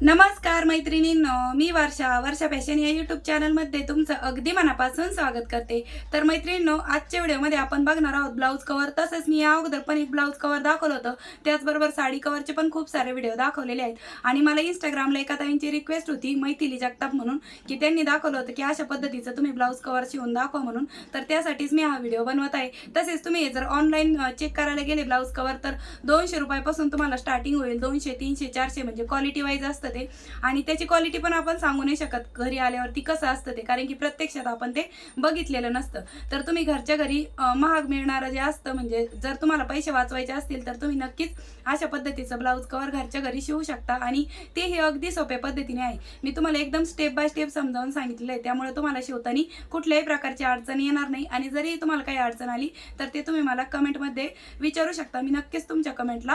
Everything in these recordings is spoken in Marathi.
नमस्कार मैत्रिणींनो मी वर्षा वर्षा फॅशन या युट्यूब चॅनलमध्ये तुमचं अगदी मनापासून स्वागत करते. तर मैत्रिणींनो आजच्या व्हिडिओमध्ये आपण बघणार आहोत ब्लाऊज कवर तसंच मी या अगोदर पण एक ब्लाऊज कवर दाखवलं होतं. त्याचबरोबर साडी कवरचे पण खूप सारे व्हिडिओ दाखवलेले आहेत. आणि मला इंस्टाग्रामला एका ताईंची रिक्वेस्ट होती मैथिली जगताप म्हणून की त्यांनी दाखवलं होतं की अशा पद्धतीचं तुम्ही ब्लाऊज कवर शिवून दाखवा म्हणून. तर त्यासाठीच मी हा व्हिडिओ बनवत आहे. तसेच तुम्ही जर ऑनलाईन चेक करायला गेले ब्लाऊज कवर तर दोनशे रुपयापासून तुम्हाला स्टार्टिंग होईल. दोनशे तीनशे चारशे म्हणजे क्वालिटी वाईज असतं. ते. आणि त्याची क्वालिटी पण आपण सांगू नाही शकत घरी आल्यावरती कसं असतं ते. कारण की प्रत्यक्षात आपण ते बघितलेलं नसतं. तर तुम्ही घरच्या घरी महाग मिळणारं जे असतं म्हणजे जर तुम्हाला पैसे वाचवायचे असतील तर तुम्ही नक्कीच अशा पद्धतीचं ब्लाऊज कवर घरच्या घरी शिवू शकता. आणि ते हे अगदी सोप्या पद्धतीने आहे. मी तुम्हाला एकदम स्टेप बाय स्टेप समजावून सांगितलेलं आहे. त्यामुळे तुम्हाला शिवताना कुठल्याही प्रकारची अडचण येणार नाही. आणि जरी तुम्हाला काही अडचण आली तर ते तुम्ही मला कमेंटमध्ये विचारू शकता. मी नक्कीच तुमच्या कमेंटला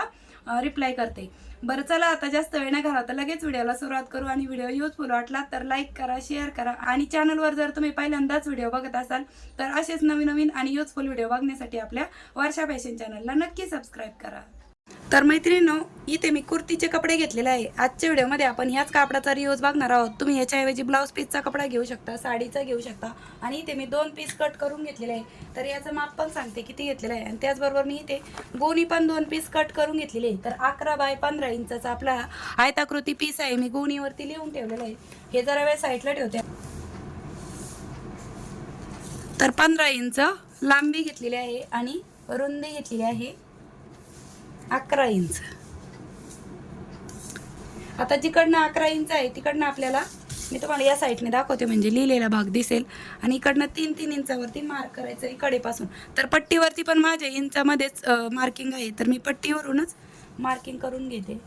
रिप्लाय करते. बरं चला आता जास्त वेळ नाही घाला तर लगेच व्हिडिओला सुरुवात करू आणि व्हिडिओ युजफुल वाटला तर लाईक करा शेअर करा आणि चॅनलवर जर तुम्ही पहिल्यांदाच व्हिडिओ बघत असाल तर असेच नवीन नवीन आणि युजफुल व्हिडिओ बघण्यासाठी आपल्या वर्षा फॅशन चॅनलला नक्की सबस्क्राईब करा. तर मैत्रिणींनो इथे मी कुर्तीचे कपडे घेतलेले आहे. आजच्या व्हिडिओमध्ये आपण ह्याच कापडाचा रियूज बघणार आहोत. तुम्ही ह्याच्याऐवजी ब्लाऊज पीसचा कपडा घेऊ शकता साडीचा घेऊ शकता. आणि इथे मी दोन पीस कट करून घेतलेले आहे. तर याचं माप पण सांगते किती घेतलेलं आहे. आणि त्याचबरोबर मी इथे गोणी पण दोन पीस कट करून घेतलेले आहे. तर अकरा बाय पंधरा इंचाचा आपला आयताकृती पीस आहे. मी गोणीवरती लिहून ठेवलेलं आहे. हे जरा वेळ साईडला ठेवते. तर पंधरा इंच लांबी घेतलेली आहे आणि रुंदी घेतलेली आहे. अकरा इंच. आता जिकडनं अकरा इंच आहे तिकडनं आपल्याला मी तुम्हाला या साईडने दाखवते म्हणजे लिहिलेला भाग दिसेल. आणि इकडनं तीन तीन इंचावरती मार्क करायचं इकडेपासून. तर पट्टीवरती पण माझ्या इंचामध्येच मार्किंग आहे. तर मी पट्टीवरूनच मार्किंग करून घेते.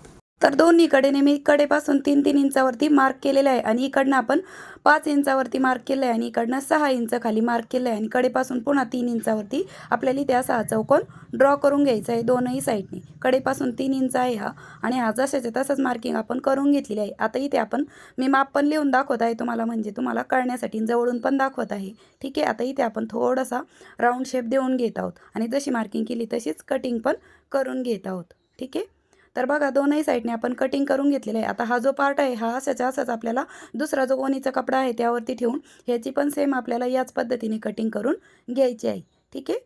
तर दोन्ही कडेने मी कडेपासून तीन तीन इंचावरती मार्क केलेलं आहे आणि इकडनं आपण पाच इंचावरती मार्क केलं आहे आणि इकडनं सहा इंच खाली मार्क केलं आहे आणि कडेपासून पुन्हा तीन इंचावरती आपल्याला त्या सहा चौकोन ड्रॉ करून घ्यायचा आहे दोनही साईडने. कडेपासून तीन इंच आहे हा आणि हा जशाच्या तसंच मार्किंग आपण करून घेतलेली आहे. आता इथे आपण मी माप पण लिहून दाखवत आहे तुम्हाला म्हणजे तुम्हाला कळण्यासाठी जवळून पण दाखवत आहे. ठीक आहे आता इथे आपण थोडासा राऊंड शेप देऊन घेत आहोत आणि जशी मार्किंग केली तशीच कटिंग पण करून घेत आहोत. ठीक आहे? तर बघा दोनही साईडने आपण कटिंग करून घेतलेलं आहे. आता हा जो पार्ट आहे हा असाचा असाच आपल्याला. दुसरा जो कोणीचा कपडा आहे त्यावरती ठेवून ह्याची पण सेम आपल्याला याच पद्धतीने कटिंग करून घ्यायची आहे. ठीक आहे?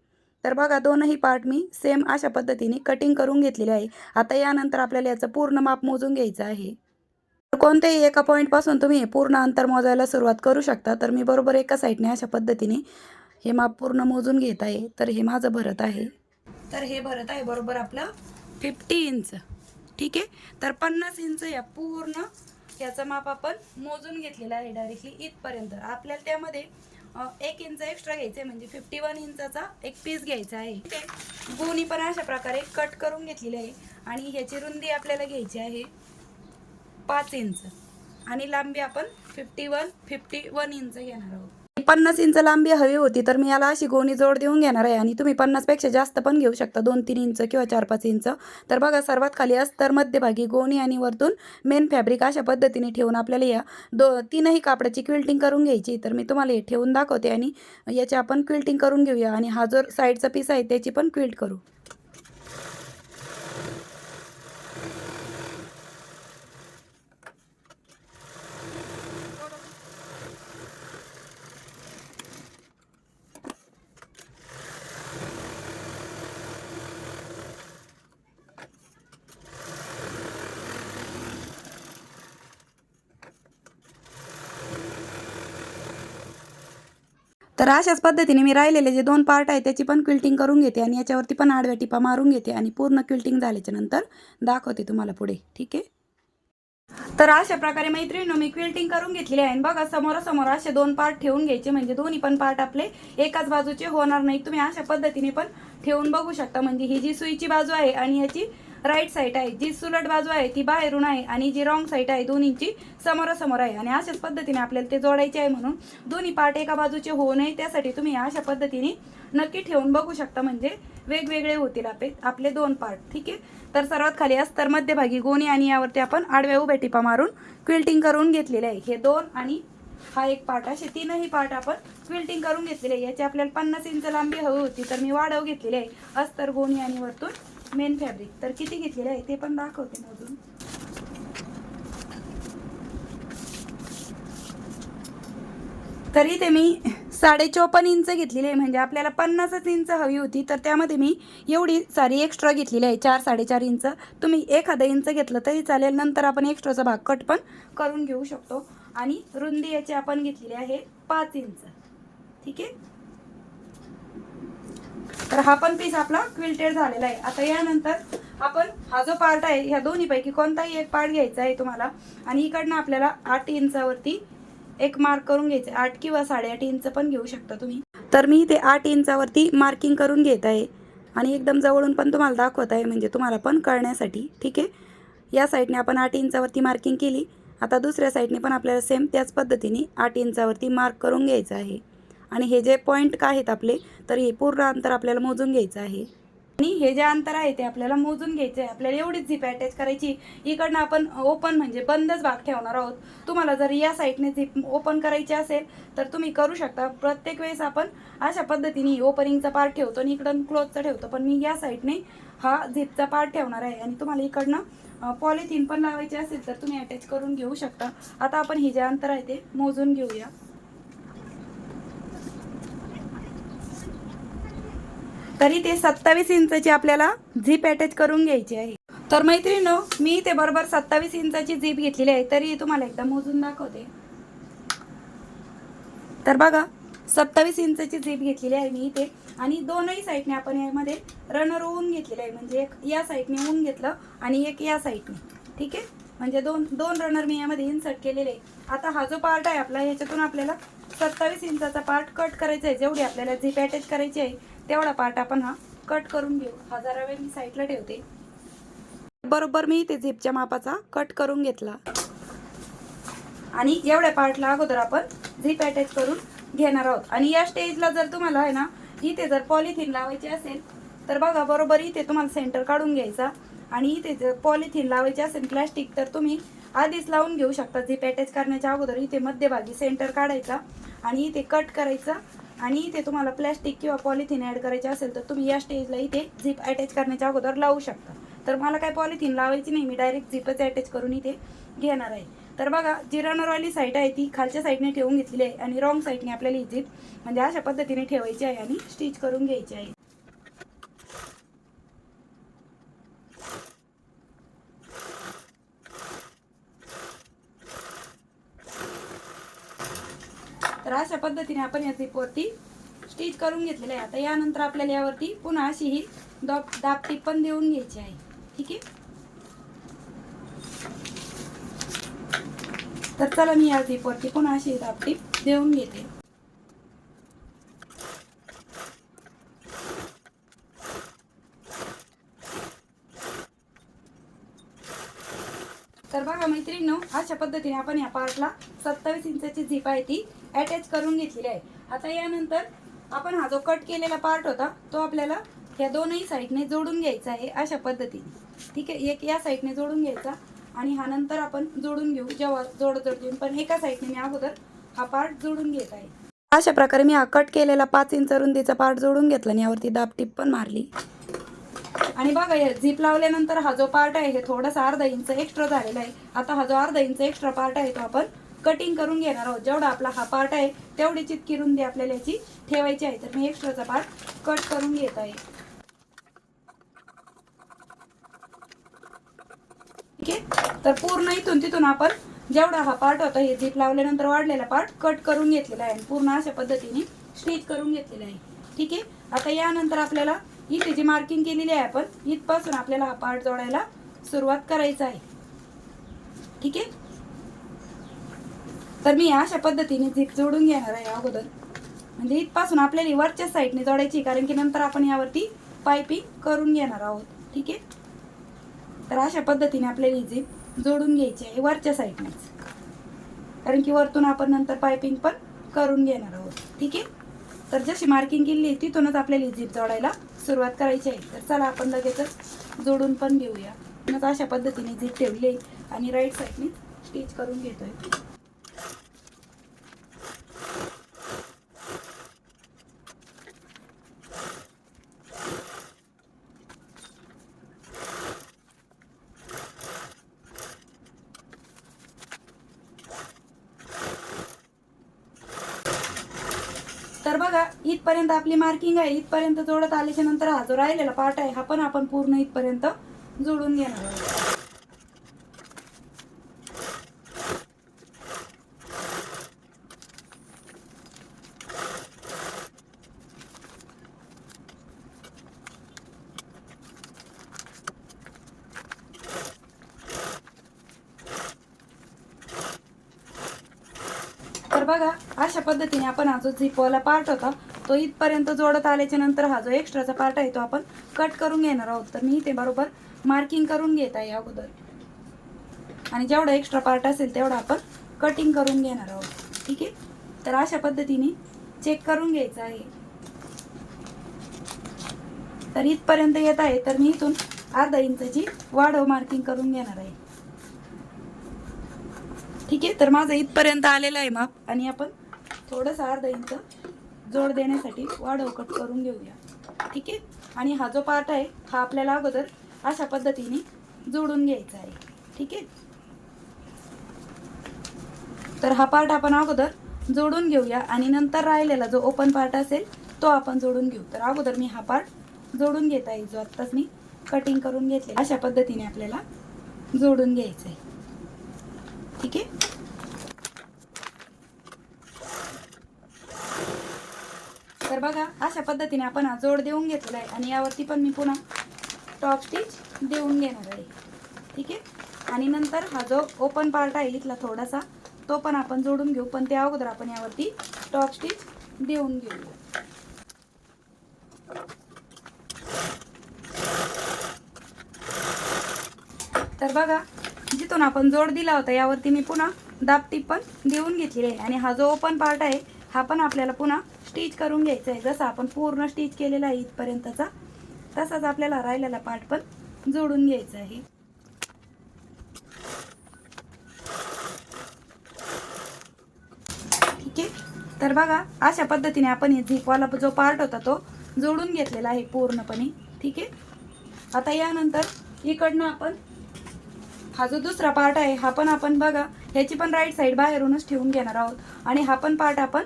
तर बघा दोनही पार्ट मी सेम अशा पद्धतीने कटिंग करून घेतलेले आहे. आता यानंतर आपल्याला याचं पूर्ण माप मोजून घ्यायचं आहे. तर कोणत्याही एका पॉईंटपासून तुम्ही पूर्ण अंतर मोजायला सुरुवात करू शकता. तर मी बरोबर एका साईडने अशा पद्धतीने हे माप पूर्ण मोजून घेत आहे. तर हे माझं भरत आहे. तर हे भरत आहे बरोबर आपलं फिफ्टी इंच ठीक आहे? तर पन्नास इंच या पूर्ण याचं माप आपण मोजून घेतलेलं आहे डायरेक्टली इथपर्यंत. आपल्याला त्यामध्ये एक इंच एक्स्ट्रा घ्यायचं आहे म्हणजे फिफ्टी वन इंचाचा एक पीस घ्यायचा आहे. ते गोणी पण अशा प्रकारे कट करून घेतलेली आहे. आणि ह्याची रुंदी आपल्याला घ्यायची आहे पाच इंच. आणि लांबी आपण fifty one fifty one inch घेणार आहोत. पन्नास इंच लांबी हवी होती तर मी याला अशी गोणी जोड देऊन घेणार आहे. आणि तुम्ही पन्नासपेक्षा जास्त पण घेऊ शकता. दोन तीन इंच किंवा चार पाच इंच. तर बघा सर्वात खाली अस्तर मध्यभागी गोणी आणि वरतून मेन फॅब्रिक अशा पद्धतीने ठेवून आपल्याला या दो तीनही कापडाची क्विल्टिंग करून घ्यायची. तर मी तुम्हाला हे ठेवून दाखवते आणि याची आपण क्विल्टिंग करून घेऊया. आणि हा जो साईडचा पीस आहे त्याची पण क्विल्ट करू. तर अशाच पद्धतीने मी राहिलेले जे दोन पार्ट आहे त्याची पण क्विल्टिंग करून घेते आणि याच्यावरती पण आडव्या टिपा मारून घेते आणि पूर्ण क्विल्टिंग झाल्याच्यानंतर दाखवते तुम्हाला पुढे. ठीक आहे? तर अशा प्रकारे मैत्रिणीनं मी क्विल्टिंग करून घेतलेली आहे. आणि बघा समोरासमोर असे दोन पार्ट ठेवून घ्यायचे. म्हणजे दोन्ही पण पार्ट आपले एकाच बाजूचे होणार नाही तुम्ही अशा पद्धतीने पण ठेवून बघू शकता. म्हणजे ही जी सुईची बाजू आहे आणि याची राईट साईड आहे. जी सुलट बाजू आहे ती बाहेरून आहे आणि जी रॉंग साईड आहे दोन्हींची समोरासमोर आहे. आणि अशाच पद्धतीने आपल्याला ते जोडायचे आहे म्हणून दोन्ही पार्ट एका बाजूचे होऊ नये. त्यासाठी तुम्ही अशा पद्धतीने नक्की ठेवून बघू शकता म्हणजे वेगवेगळे होतील आपले आपले दोन पार्ट. ठीक आहे? तर सर्वात खाली अस्तर मध्यभागी गोणी आणि यावरती आपण आडव्या उभ्या टिपा मारून क्विल्टिंग करून घेतलेले आहे. हे दोन आणि हा एक पार्ट. असे तीनही पार्ट आपण क्विल्टिंग करून घेतलेले आहे. याची आपल्याला पन्नास इंच लांबी हवी होती तर मी वाढव घेतलेली आहे. अस्तर गोणी आणि वरतून मेन फॅब्रिक तर किती घेतलेलं आहे ते पण दाखवते मोजून तरी ते मी साडे चोपन्न इंच घेतलेले आहे. म्हणजे आपल्याला पन्नासच इंच हवी होती. तर त्यामध्ये मी एवढी सारी एक्स्ट्रा घेतलेली आहे. चार साडेचार इंच. तुम्ही एखादा इंच घेतलं तरी चालेल. नंतर आपण एक्स्ट्राचा भाग कट पण करून घेऊ शकतो. आणि रुंदी याची आपण घेतलेली आहे पाच इंच. ठीक आहे? तर हा पण पीस आपला क्विल्टेड झालेला आहे. आता यानंतर आपण हा जो पार्ट आहे ह्या दोन्हीपैकी कोणताही एक पार्ट घ्यायचा आहे तुम्हाला. आणि इकडनं आपल्याला आठ इंचावरती एक मार्क करून घ्यायचं आहे. आठ किंवा साडेआठ इंच पण घेऊ शकता तुम्ही. तर मी ते आठ इंचावरती मार्किंग करून घेत आहे. आणि एकदम जवळून पण तुम्हाला दाखवत आहे म्हणजे तुम्हाला पण कळण्यासाठी. ठीक आहे? या साईडने आपण आठ इंचावरती मार्किंग केली. आता दुसऱ्या साईडने पण आपल्याला सेम त्याच पद्धतीने आठ इंचावरती मार्क करून घ्यायचं आहे. आणि हे जे पॉईंट काय आहेत आपले तर हे पूर्ण अंतर आपल्याला मोजून घ्यायचं आहे. आणि हे जे अंतर आहे ते आपल्याला मोजून घ्यायचं आहे. आपल्याला एवढीच झीप अटॅच करायची. इकडनं आपण ओपन म्हणजे बंदच भाग ठेवणार आहोत. तुम्हाला जर या साईडने झीप ओपन करायची असेल तर तुम्ही करू शकता. प्रत्येक वेळेस आपण अशा पद्धतीने ओपनिंगचा पार्ट ठेवतो आणि इकडं क्लोजचा ठेवतो. पण मी या साईडने हा झीपचा पार्ट ठेवणार आहे. आणि तुम्हाला इकडनं पॉलिथिन पण लावायची असेल तर तुम्ही अटॅच करून घेऊ शकता. आता आपण हे जे अंतर आहे ते मोजून घेऊया. तरी ते सत्तावीस इंचाची आपल्याला झीप अटॅच करून घ्यायची आहे. तर मैत्रिणीनो मी ते बरोबर सत्तावीस इंचाची झीप घेतलेली आहे. तरी तुम्हाला एकदा मोजून दाखवते. तर बघा सत्तावीस इंचाची झीप घेतलेली आहे मी इथे. आणि दोनही साईडने आपण यामध्ये रनर ऊन घेतलेले आहे. म्हणजे एक या साईडने ऊन घेतलं आणि एक या साईडने. ठीक आहे? म्हणजे दोन दोन रनर मी यामध्ये इन्सर्ट केलेले आहे आता हा जो पार्ट आहे आपला ह्याच्यातून आपल्याला सत्तावीस इंचाचा पार्ट कट करायचा आहे. जेवढी आपल्याला झीप अटॅच करायची आहे तेवढा पार्ट आपण हा कट करून घेऊ. हा जरा वेळ मी साईडला ठेवते. बरोबर मी ते झिपच्या मापाचा कट करून घेतला. आणि एवढ्या पार्टला अगोदर आपण झिप अटॅच करून घेणार आहोत. आणि या स्टेजला जर तुम्हाला आहे ना इथे जर पॉलिथिन लावायची असेल तर बघा बरोबर इथे तुम्हाला सेंटर काढून घ्यायचा. आणि इथे जर पॉलिथिन लावायची असेल प्लॅस्टिक तर तुम्ही आधीच लावून घेऊ शकता. झिप अटॅच करण्याच्या अगोदर इथे मध्यभागी सेंटर काढायचा. आणि इथे कट करायचा. आणि इथे तुम्हाला प्लॅस्टिक किंवा पॉलिथिन ॲड करायचे असेल तर तुम्ही या स्टेजला इथे झिप अटॅच करण्याच्या अगोदर लावू शकता. तर मला काय पॉलिथिन लावायची नाही मी डायरेक्ट झिपच अटॅच करून इथे घेणार आहे. तर बघा जी रनरवाली साईड आहे ती खालच्या साईडने ठेवून घेतलेली आहे आणि रॉंग साईडने आपल्याला ही झिप म्हणजे अशा पद्धतीने ठेवायची आहे आणि स्टिच करून घ्यायची आहे. तर अशा पद्धतीने आपण या झिपवरती स्टिच करून घेतलेलं आहे. आता यानंतर आपल्याला यावरती पुन्हा अशी ही दाब दाबटीप पण देऊन घ्यायची आहे. ठीक आहे? तर चला मी या झिपवरती पुन्हा अशी दाबटीप देऊन घेते तर बघा मैत्रिणींनो अशा पद्धतीने आपण या पार्टला सत्तावीस इंचाची झीप आहे ती अटॅच करून घेतलेली आहे. आता यानंतर आपण हा जो कट केलेला पार्ट होता तो आपल्याला ह्या दोनही साईडने जोडून घ्यायचा आहे अशा पद्धतीने. ठीक आहे? एक या साईडने जोडून घ्यायचा आणि हा नंतर आपण जोडून घेऊ. जेव्हा जोड जोडून पण एका साईडने मी अगोदर हा पार्ट जोडून घेत आहे. अशा प्रकारे मी हा कट केलेला पाच इंच रुंदीचा पार्ट जोडून घेतला आणि यावरती दाब टिप पण मारली. आणि बघा हे झीप लावल्यानंतर हा जो पार्ट आहे हे थोडासा अर्धा इंच एक्स्ट्रा झालेला आहे. आता हा जो अर्धा इंच एक्स्ट्रा पार्ट आहे तो आपण कटिंग करून घेणार आहोत. जेवढा आपला हा पार्ट आहे तेवढी चितकी रुंदी आपल्याला याची ठेवायची आहे. तर मी एक्स्ट्राचा पार्ट कट करून घेत आहे. ठीक आहे? तर पूर्ण इथून तिथून आपण जेवढा हा पार्ट होता हे झीप लावल्यानंतर वाढलेला पार्ट कट करून घेतलेला आहे. पूर्ण अशा पद्धतीने स्टिच करून घेतलेला आहे. ठीक आहे? आता यानंतर आपल्याला ही जी मार्किंग केलेली आहे आपण. इथपासून आपल्याला हा पार्ट जोडायला सुरुवात करायचा आहे. ठीक आहे? तर मी अशा पद्धतीने झिप जोडून घेणार आहे अगोदर. म्हणजे इथपासून आपल्याला वरच्या साईडने जोडायची कारण की नंतर आपण यावरती पायपिंग करून घेणार आहोत. ठीक आहे? तर अशा पद्धतीने आपल्याला ही जोडून घ्यायची आहे वरच्या साईडनेच कारण की वरतून आपण नंतर पायपिंग पण करून घेणार आहोत. ठीक आहे? तर जशी मार्किंग केली आहे तिथूनच आपल्याला ही जोडायला सुरुवात करायची आहे. तर चला आपण लगेचच जोडून पण घेऊया. मग अशा पद्धतीने झीप ठेवली आहे आणि राईट साईडने स्टिच करून घेतोय तर बघा इथपर्यंत आपली मार्किंग आहे इथपर्यंत जोडत आल्याच्यानंतर हा जो राहिलेला पार्ट आहे हा पण आपण पूर्ण इथपर्यंत जोडून घेणार आहोत. तर बघा अशा पद्धतीने आपण हा जो झिपवाला पार्ट होता तो इथपर्यंत जोडत आल्याच्यानंतर हा जो एक्स्ट्राचा पार्ट आहे तो आपण कट करून घेणार आहोत. तर मी इथे बरोबर मार्किंग करून घेत आहे अगोदर. आणि जेवढा एक्स्ट्रा पार्ट असेल तेवढा आपण कटिंग करून घेणार आहोत. ठीक आहे? तर अशा पद्धतीने चेक करून घ्यायचं आहे. तर इथपर्यंत येत आहे. तर मी इथून अर्धा इंचची वाढव मार्किंग करून घेणार आहे. ठीक आहे? तर माझं इथपर्यंत आलेलं आहे माप. आणि आपण थोडंसं अर्धा इंच जोड देण्यासाठी वाढव कट करून घेऊया. ठीक आहे? आणि हा जो पार्ट आहे हा आपल्याला अगोदर अशा पद्धतीने जोडून घ्यायचा आहे. ठीक आहे? तर हा पार्ट आपण अगोदर जोडून घेऊया आणि नंतर राहिलेला जो ओपन पार्ट असेल तो आपण जोडून घेऊ. तर अगोदर मी हा पार्ट जोडून घेत आहे. जो आत्ताच मी कटिंग करून घेतले अशा पद्धतीने आपल्याला जोडून घ्यायचं आहे. ठीक आहे? तर बघा अशा पद्धतीने आपण हा जोड देऊन घेतलेला आहे आणि यावरती पण मी पुन्हा टॉप स्टिच देऊन घेणार आहे. ठीक आहे? आणि नंतर हा जो ओपन पार्ट आहे इथला थोडासा तो पण आपण जोडून घेऊ. पण त्या अगोदर आपण यावरती टॉप स्टिच देऊन घेऊ. तर बघा जिथून आपण जोड दिला होता यावरती मी पुन्हा दाबटीप पण देऊन घेतलेली आहे. आणि हा जो ओपन पार्ट आहे हा पण आपल्याला पुन्हा स्टिच करून घ्यायचं आहे जसं आपण पूर्ण स्टिच केलेला आहे इथपर्यंतचा तसाच आपल्याला राहिलेला पार्ट पण जोडून घ्यायचा आहे ठीक आहे? तर बघा अशा पद्धतीने आपण हे झिपवाला जो पार्ट होता तो जोडून घेतलेला आहे पूर्णपणे. ठीक आहे? आता यानंतर इकडनं आपण हा जो दुसरा पार्ट आहे हा पण आपण बघा ह्याची पण राईट साईड बाहेरूनच ठेवून घेणार आहोत. आणि हा पण पार्ट आपण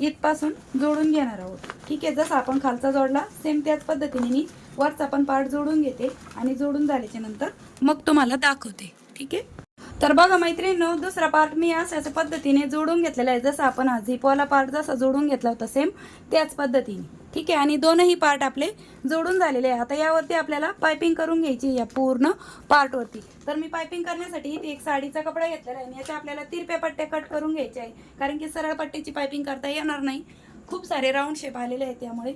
इथपासून जोडून घेणार आहोत. ठीक आहे जसं आपण खालचा जोडला सेम त्याच पद्धतीने मी वरचा पण पार्ट जोडून घेते आणि जोडून झाल्याच्यानंतर मग तुम्हाला दाखवते. ठीक आहे? तर बघा मैत्रिणींनो दुसरा पार्ट मी अशाच पद्धतीने जोडून घेतलेला आहे. जसं आपण हा झिपवाला पार्ट जसा जोडून घेतला होता सेम त्याच पद्धतीने. ठीक आहे? आणि दोनही पार्ट आपले जोडून झालेले आहे. आता यावरती आपल्याला पायपिंग करून घ्यायची या पूर्ण पार्टवरती तर मी पायपिंग करण्यासाठी इथे एक साडीचा कपडा घेतलेला आहे आणि याच्या आपल्याला तिरप्या पट्ट्या कट करून घ्यायच्या आहे. कारण की सरळ पट्ट्याची पायपिंग करता येणार नाही. खूप सारे राऊंड शेप आलेले आहेत त्यामुळे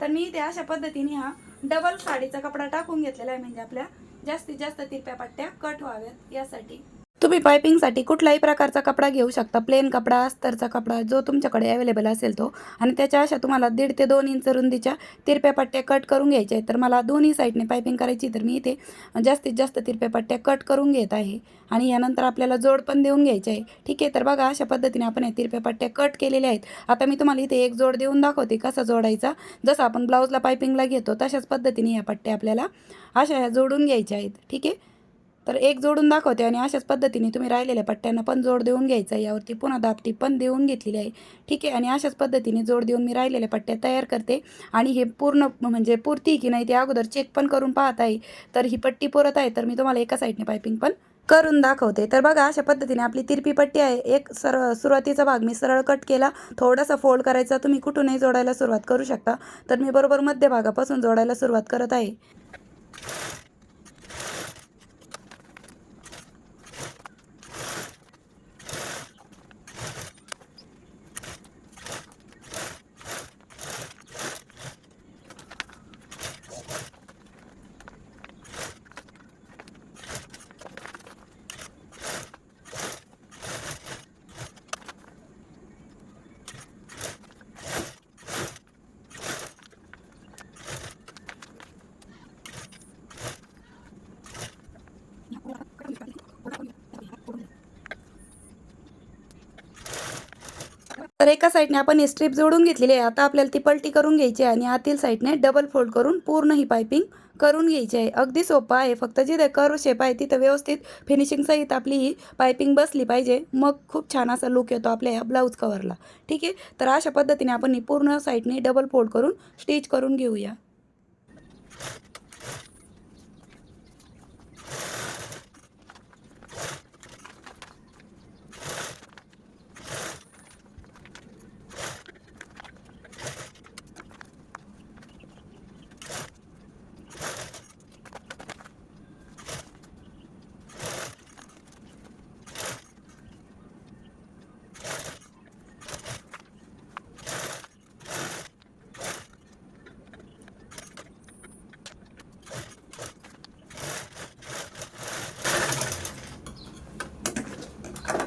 तर मी इथे अशा पद्धतीने हा डबल साडीचा कपडा टाकून घेतलेला आहे. म्हणजे आपल्या जास्तीत जास्त तिरप्या पट्ट्या कट व्हाव्यात यासाठी. तुम्ही पायपिंगसाठी कुठलाही प्रकारचा कपडा घेऊ शकता. प्लेन कपडा अस्तरचा कपडा जो तुमच्याकडे अवेलेबल असेल तो. आणि त्याच्या अशा तुम्हाला दीड ते दोन इंच रुंदीच्या तिरप्या पट्ट्या कट करून घ्यायच्या आहेत. तर मला दोन्ही साईडने पायपिंग करायची तर मी इथे जास्तीत जास्त तिरप्या पट्ट्या कट करून घेत आहे. आणि यानंतर आपल्याला जोड पण देऊन घ्यायचे आहे. ठीक आहे तर बघा अशा पद्धतीने आपण या तिरप्या पट्ट्या कट केलेल्या आहेत. आता मी तुम्हाला इथे एक जोड देऊन दाखवते कसा जोडायचा. जसं आपण ब्लाऊजला पायपिंगला घेतो तशाच पद्धतीने या पट्ट्या आपल्याला अशा ह्या जोडून घ्यायच्या आहेत. ठीक आहे? तर एक जोडून दाखवते आणि अशाच पद्धतीने तुम्ही राहिलेल्या पट्ट्यांना पण जोड देऊन घ्यायचा आहे. यावरती पुन्हा दापटी पण देऊन घेतलेली आहे. ठीक आहे आणि अशाच पद्धतीने जोड देऊन मी राहिलेल्या पट्ट्या तयार करते. आणि हे पूर्ण म्हणजे पुरती की नाही ते अगोदर चेक पण करून पाहत आहे. तर ही पट्टी पुरत आहे तर मी तुम्हाला एका साईडने पायपिंग पण करून दाखवते. तर बघा अशा पद्धतीने आपली तिरपी पट्टी आहे. एक सरळ सुरुवातीचा भाग मी सरळ कट केला. थोडासा फोल्ड करायचा तुम्ही कुठूनही जोडायला सुरुवात करू शकता. तर मी बरोबर मध्यभागापासून जोडायला सुरुवात करत आहे. तर एका साईडने आपण ही स्ट्रीप जोडून घेतलेली आहे. आता आपल्याला ती पलटी करून घ्यायची आहे आणि आतील साईडने डबल फोल्ड करून पूर्ण ही पायपिंग करून घ्यायची आहे. अगदी सोपं आहे. फक्त जिथे कर्व शेप आहे तिथं व्यवस्थित फिनिशिंगसहित आपली ही पायपिंग बसली पाहिजे. मग खूप छान असा लुक येतो आपल्या या ब्लाऊज कवरला ठीक आहे? तर अशा पद्धतीने आपण ही पूर्ण साईडने डबल फोल्ड करून स्टिच करून घेऊया.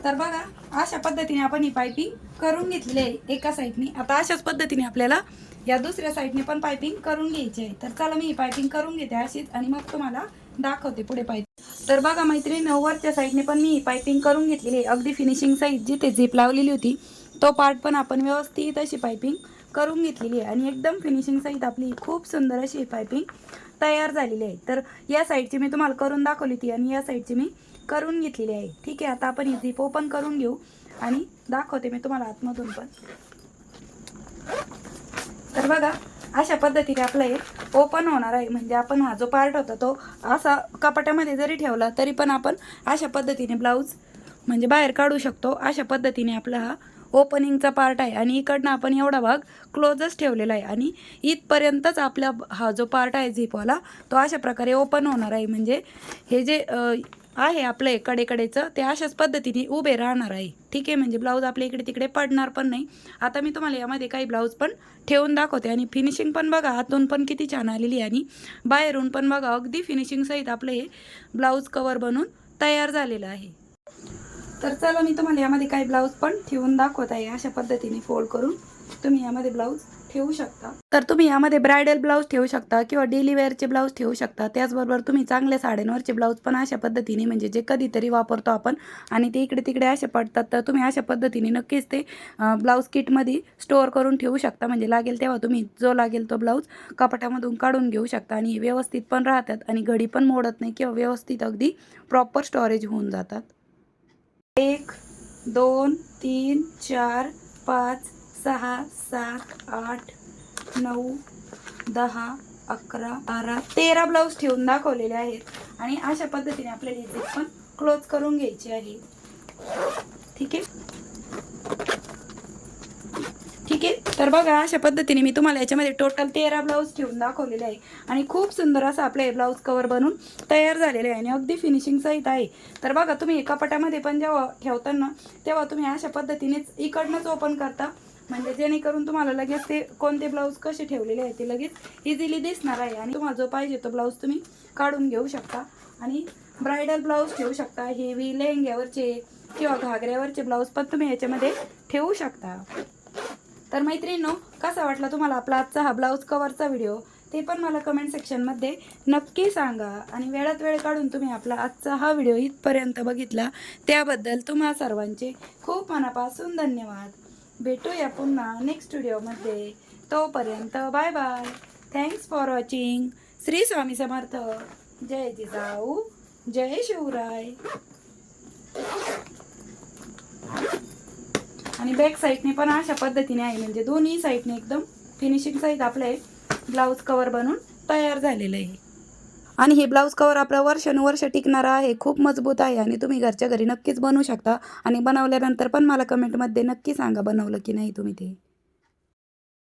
तर बघा अशा पद्धतीने आपण ही पायपिंग करून घेतलेली आहे एका साईडने आता अशाच पद्धतीने आपल्याला या दुसऱ्या साईडने पण पायपिंग करून घ्यायची आहे. तर चला मी ही पायपिंग करून घेते अशीच आणि मग तुम्हाला दाखवते पुढे पायपिंग तर बघा मैत्रिणी नऊवारच्या साईडने पण मी ही पायपिंग करून घेतलेली आहे. अगदी फिनिशिंग साईड जिथे झीप लावलेली होती तो पार्ट पण आपण व्यवस्थित अशी पायपिंग करून घेतलेली आहे. आणि एकदम फिनिशिंग सहित आपली खूप सुंदर अशी पायपिंग तयार झालेली आहे. तर या साईडची मी तुम्हाला करून दाखवली ती आणि या साईडची मी करून घेतलेली आहे. ठीक आहे आता आपण ही झिप ओपन करून घेऊ आणि दाखवते मी तुम्हाला आतमधून पण. तर बघा अशा पद्धतीने आपलं हे ओपन होणार आहे. म्हणजे आपण हा जो पार्ट होता तो असा कपाट्यामध्ये जरी ठेवला तरी पण आपण अशा पद्धतीने ब्लाऊज म्हणजे बाहेर काढू शकतो. अशा पद्धतीने आपला हा ओपनिंगचा पार्ट आहे. आणि इकडनं आपण एवढा भाग क्लोजच ठेवलेला आहे. आणि इथपर्यंतच आपला हा जो पार्ट आहे झिपवाला तो अशा प्रकारे ओपन होणार आहे. म्हणजे हे जे आहे आपलं हे कडेकडेचं ते अशाच पद्धतीने उभे राहणार आहे. ठीक आहे म्हणजे ब्लाऊज आपल्या इकडे तिकडे पडणार पण नाही. आता मी तुम्हाला यामध्ये काही ब्लाऊज पण ठेवून दाखवते आणि फिनिशिंग पण बघा आतून पण किती छान आलेली आहे आणि बाहेरून पण बघा अगदी फिनिशिंगसहित आपलं हे ब्लाऊज कवर बनून तयार झालेलं आहे. तर चला मी तुम्हाला यामध्ये काही ब्लाऊज पण ठेवून दाखवत आहे अशा पद्धतीने फोल्ड करून. तुम्ही यामध्ये ब्लाऊज ठेवू शकता. तर तुम्ही यामध्ये ब्रायडल ब्लाऊज ठेवू शकता किंवा डेली वेअरचे ब्लाऊज ठेवू शकता. त्याचबरोबर तुम्ही चांगल्या साड्यांवरचे ब्लाऊज पण अशा पद्धतीने म्हणजे जे कधीतरी वापरतो आपण आणि ते इकडे तिकडे असे पडतात तर तुम्ही अशा पद्धतीने नक्कीच ते ब्लाऊज किटमध्ये स्टोअर करून ठेवू शकता. म्हणजे लागेल तेव्हा तुम्ही जो लागेल तो ब्लाऊज कपाटामधून काढून घेऊ शकता आणि व्यवस्थित पण राहतात आणि घडी पण मोडत नाही किंवा व्यवस्थित अगदी प्रॉपर स्टोरेज होऊन जातात. एक दोन तीन चार पाच सहा सात आठ नऊ दहा अकरा बारा तेरा ब्लाऊज ठेवून दाखवलेले आहेत. आणि अशा पद्धतीने आपल्याला इथे पण क्लोज करून घ्यायची आहे. ठीक आहे? ठीक आहे? तर बघा अशा पद्धतीने मी तुम्हाला याच्यामध्ये टोटल तेरा ब्लाऊज ठेवून दाखवलेले आहे. आणि खूप सुंदर असं आपलं हे ब्लाऊज कवर बनून तयार झालेले आहे. आणि अगदी फिनिशिंग सहित आहे. तर बघा तुम्ही कपाटामध्ये पण जेव्हा ठेवताना तेव्हा तुम्ही अशा पद्धतीनेच इकडनंच ओपन करता. म्हणजे जेणेकरून तुम्हाला लगेच ते कोणते ब्लाऊज कसे ठेवलेले आहेत ते लगेच इझिली दिसणार आहे. आणि तुम्हाला जो पाहिजे तो ब्लाऊज तुम्ही काढून घेऊ शकता. आणि ब्रायडल ब्लाऊज ठेवू शकता हेवी लेहंग्यावरचे किंवा घागऱ्यावरचे ब्लाऊज पण तुम्ही याच्यामध्ये ठेवू शकता. तर मैत्रिणींनो कसा वाटला तुम्हाला आपला आजचा हा ब्लाऊज कवरचा व्हिडिओ ते पण मला कमेंट सेक्शनमध्ये नक्की सांगा. आणि वेळात वेळ काढून तुम्ही आपला आजचा हा व्हिडिओ इथपर्यंत बघितला. त्याबद्दल तुम्हा सर्वांचे खूप मनापासून धन्यवाद. भेटूया पुन्हा नेक्स्ट व्हिडिओमध्ये तोपर्यंत bye bye thanks for watching Shri Swami Samarth. जय जिजाऊ. जय शिवराय. आणि बॅक साईडने पण अशा पद्धतीने आहे म्हणजे दोन्ही साईडने एकदम फिनिशिंग साईड आपले ब्लाऊज कवर बनून तयार झालेलं आहे. आणि हे ब्लाऊज कवर आपलं वर्षानुवर्ष टिकणार आहे. खूप मजबूत आहे आणि तुम्ही घरच्या घरी नक्कीच बनवू शकता. आणि बनवल्यानंतर पण मला कमेंटमध्ये नक्की सांगा बनवलं की नाही तुम्ही ते.